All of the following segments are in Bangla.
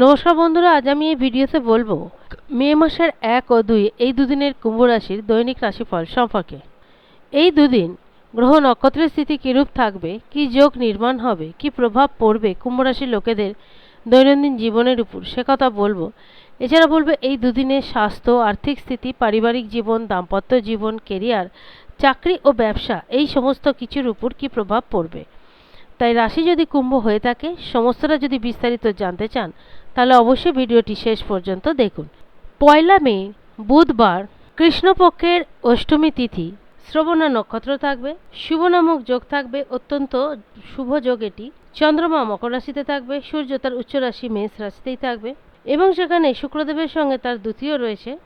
নমস্কার বন্ধুরা, আজ আমি এই ভিডিওতে বলব, মে মাসের এক ও দুই এই দুদিনের কুম্ভ রাশির দৈনিক রাশিফল সম্পর্কে। এই দুদিন গ্রহ নক্ষত্রের স্থিতি কীরূপ থাকবে, কি যোগ নির্মাণ হবে, কি প্রভাব পড়বে কুম্ভ রাশির লোকেদের দৈনন্দিন জীবনের উপর, সে কথা বলব। এছাড়া বলব, এই দুদিনের স্বাস্থ্য, আর্থিক স্থিতি, পারিবারিক জীবন, দাম্পত্য জীবন কেরিয়ার চাকরি ও ব্যবসা, এই সমস্ত কিছুর উপর কি প্রভাব পড়বে? তাই রাশি যদি কুম্ভ হয়ে থাকে, সমস্তটা যদি বিস্তারিত জানতে চান, তাহলে অবশ্যই ভিডিওটি শেষ পর্যন্ত দেখুন। পয়লা মে, বুধবার, কৃষ্ণপক্ষের অষ্টমী তিথি। শ্রবণা নক্ষত্র থাকবে, শুভ নামক যোগ থাকবে, অত্যন্ত শুভ যোগ এটি। চন্দ্রমা মকর রাশিতে থাকবে, সূর্য তার উচ্চ রাশি, মেষ রাশিতেই থাকবে। এবং সেখানে শুক্রদেবের সঙ্গে তার দ্বিতীয় রয়েছে।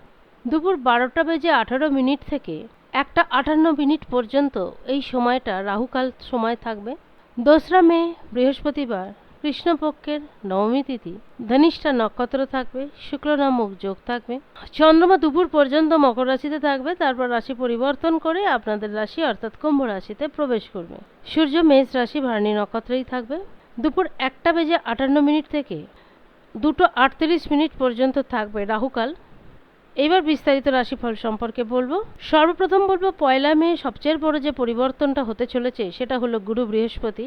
দুপুর বারোটা বেজে আঠারো মিনিট থেকে একটা আটান্ন মিনিট পর্যন্ত এই সময়টা রাহুকাল সময় থাকবে। দোসরা মে, বৃহস্পতিবার, কৃষ্ণপক্ষের নবমী তিথি। ধনিষ্ঠা নক্ষত্র থাকবে, শুক্ল নামক যোগ থাকবে। চন্দ্রমা দুপুর পর্যন্ত মকর রাশিতে থাকবে, তারপর রাশি পরিবর্তন করে আপনাদের রাশি অর্থাৎ কুম্ভ রাশিতে প্রবেশ করবে। সূর্য, মেষ রাশি, ভার্ণী নক্ষত্রেই থাকবে। দুপুর একটা বেজে আটান্ন মিনিট থেকে দুটো আটত্রিশ মিনিট পর্যন্ত থাকবে রাহুকাল। এবার বিস্তারিত রাশিফল সম্পর্কে বলব। সর্বপ্রথম বলব, পয়লা মে সবচেয়ে বড় যে পরিবর্তনটা হতে চলেছে, সেটা হলো গুরু বৃহস্পতি।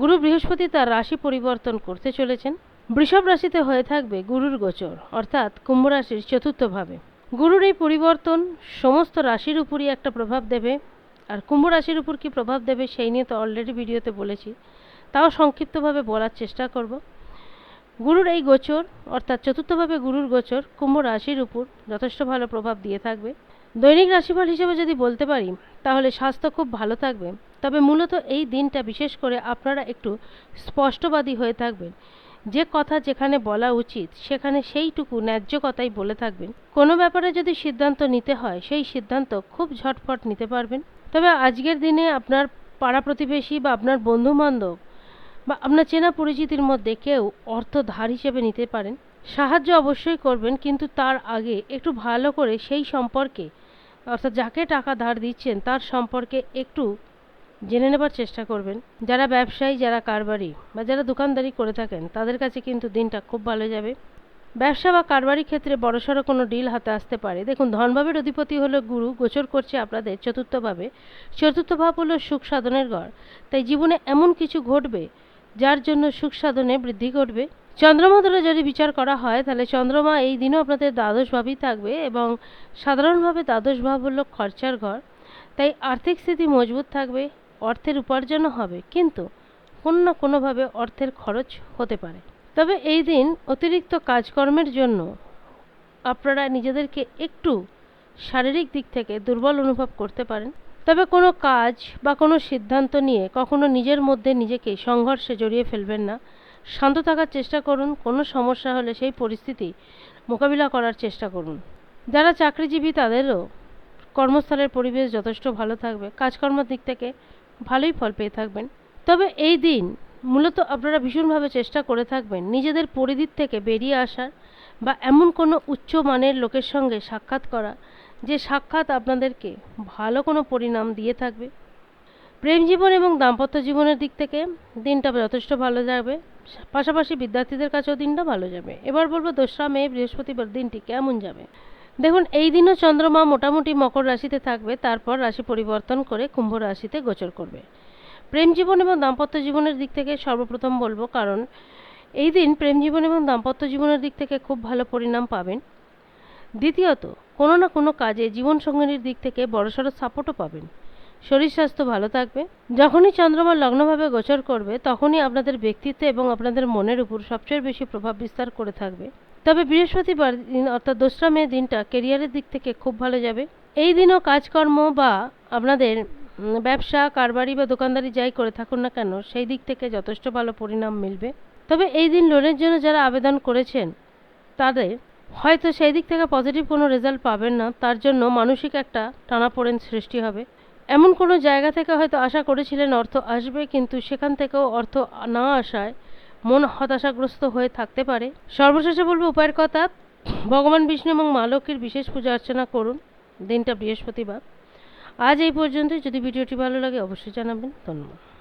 গুরু বৃহস্পতি তার রাশি পরিবর্তন করতে চলেছেন। বৃষভ রাশিতে হয়ে থাকবে গুরুর গোচর, অর্থাৎ কুম্ভ রাশির চতুর্থভাবে গুরুর এই পরিবর্তন সমস্ত রাশির উপরই একটা প্রভাব দেবে। আর কুম্ভ রাশির উপর কি প্রভাব দেবে, সেই নিয়ে তো অলরেডি ভিডিওতে বলেছি। তাও সংক্ষিপ্তভাবে বলার চেষ্টা করব। গুরুর এই গোচর, অর্থাৎ চতুর্থভাবে গুরুর গোচর, কুম্ভ রাশির উপর যথেষ্ট ভালো প্রভাব দিয়ে থাকবে। দৈনিক রাশিফল হিসেবে যদি বলতে পারি, তাহলে স্বাস্থ্য খুব ভালো থাকবে। তবে মূলত এই দিনটা বিশেষ করে আপনারা একটু স্পষ্টবাদী হয়ে থাকবেন। যে কথা যেখানে বলা উচিত, সেখানে সেইটুকু ন্যায্য কথাই বলে থাকবেন। কোনো ব্যাপারে যদি সিদ্ধান্ত নিতে হয়, সেই সিদ্ধান্ত খুব ঝটফট নিতে পারবেন। তবে আজকের দিনে আপনার পাড়া প্রতিবেশী বা আপনার বন্ধু বান্ধব বা আপনার চেনা পরিচিতির মধ্যে কেউ অর্থ ধার হিসেবে নিতে পারেন, সাহায্য অবশ্যই করবেন, কিন্তু তার আগে একটু ভালো করে সেই সম্পর্কে, অর্থাৎ যাকে টাকা ধার দিচ্ছেন তার সম্পর্কে একটু জেনে নেবার চেষ্টা করবেন। যারা ব্যবসায়ী, যারা কারবারি বা যারা দোকানদারি করে থাকেন, তাদের কাছে কিন্তু দিনটা খুব ভালো যাবে। ব্যবসা বা কারবারি ক্ষেত্রে বড়সড় কোনো ডিল হাতে আসতে পারে। দেখুন, ধনভাবের অধিপতি হলো গুরু, গোচর করছে আপনাদের চতুর্থভাবে। চতুর্থ ভাব হলো সুখ সাধনের ঘর তাই জীবনে এমন কিছু ঘটবে যার জন্য সুখ সাধনে বৃদ্ধি ঘটবে। চন্দ্রমা ধরে যদি বিচার করা হয়, তাহলে চন্দ্রমা এই দিনও আপনাদের দ্বাদশ ভাবই থাকবে এবং সাধারণভাবে দ্বাদশ ভাব হলো খরচার ঘর। তাই আর্থিক স্থিতি মজবুত থাকবে, অর্থের উপার্জনও হবে, কিন্তু কোনো না কোনোভাবে অর্থের খরচ হতে পারে। তবে এই দিন অতিরিক্ত কাজকর্মের জন্য আপনারা নিজেদেরকে একটু শারীরিক দিক থেকে দুর্বল অনুভব করতে পারেন। তবে কোনো কাজ বা কোনো সিদ্ধান্ত নিয়ে কখনো নিজের মধ্যে নিজেকে সংঘর্ষে জড়িয়ে ফেলবেন না। শান্ত থাকার চেষ্টা করুন, কোনো সমস্যা হলে সেই পরিস্থিতি মোকাবিলা করার চেষ্টা করুন। যারা চাকরিজীবী তাদেরও কর্মস্থলের পরিবেশ যথেষ্ট ভালো থাকবে, কাজকর্মের দিক থেকে ভালোই ফল পেয়ে থাকবেন। তবে এই দিন মূলত আপনারা ভীষণভাবে চেষ্টা করে থাকবেন নিজেদের পরিধির থেকে বেরিয়ে আসার। বা এমন কোনো উচ্চ মানের লোকের সঙ্গে সাক্ষাৎ করা যে সাক্ষাৎ আপনাদেরকে ভালো কোনো পরিণাম দিয়ে থাকবে। প্রেম জীবন এবং দাম্পত্য জীবনের দিক থেকে দিনটা যথেষ্ট ভালো যাবে। পাশাপাশি বিদ্যার্থীদের কাছেও দিনটা ভালো যাবে। এবার বলব দোসরা মে, বৃহস্পতিবার দিনটি কেমন যাবে? দেখুন, এই দিনও চন্দ্রমা মোটামুটি মকর রাশিতে থাকবে, তারপর রাশি পরিবর্তন করে কুম্ভ রাশিতে গোচর করবে। প্রেম জীবন এবং দাম্পত্য জীবনের দিক থেকে সর্বপ্রথম বলব কারণ এই দিন প্রেম জীবন এবং দাম্পত্য জীবনের দিক থেকে খুব ভালো পরিণাম পাবেন। দ্বিতীয়ত, কোনো না কোনো কাজে জীবনসঙ্গিনীর দিক থেকে বড়সড় সাপোর্টও পাবেন। শরীর স্বাস্থ্য ভালো থাকবে। যখনই চন্দ্রমা লগ্নভাবে গোচর করবে, তখনই আপনাদের ব্যক্তিত্ব এবং আপনাদের মনের উপর সবচেয়ে বেশি প্রভাব বিস্তার করে থাকবে। তবে বৃহস্পতিবার দিন অর্থাৎ দোসরা মে দিনটা কেরিয়ারের দিক থেকে খুব ভালো যাবে। এই দিনও কাজকর্ম বা আপনাদের ব্যবসা, কারবারি বা দোকানদারি যাই করে থাকুন না কেন, সেই দিক থেকে যথেষ্ট ভালো পরিণাম মিলবে। তবে এই দিন লোনের জন্য যারা আবেদন করেছেন, তাদের হয়তো সেই দিক থেকে পজিটিভ কোনো রেজাল্ট পাবেন না। তার জন্য মানসিক একটা টানাপোড়েন সৃষ্টি হবে। এমন কোনো জায়গা থেকে হয়তো আশা করেছিলেন অর্থ আসবে, কিন্তু সেখান থেকেও অর্থ না আসায় মন হতাশাগ্রস্ত হয়ে থাকতে পারে। সর্বশেষে বলব উপায়ের কথা, ভগবান বিষ্ণু এবং মা লক্ষ্মীর বিশেষ পূজা অর্চনা করুন দিনটা বৃহস্পতিবার। আজ এই পর্যন্তই। যদি ভিডিওটি ভালো লাগে অবশ্যই জানাবেন। ধন্যবাদ।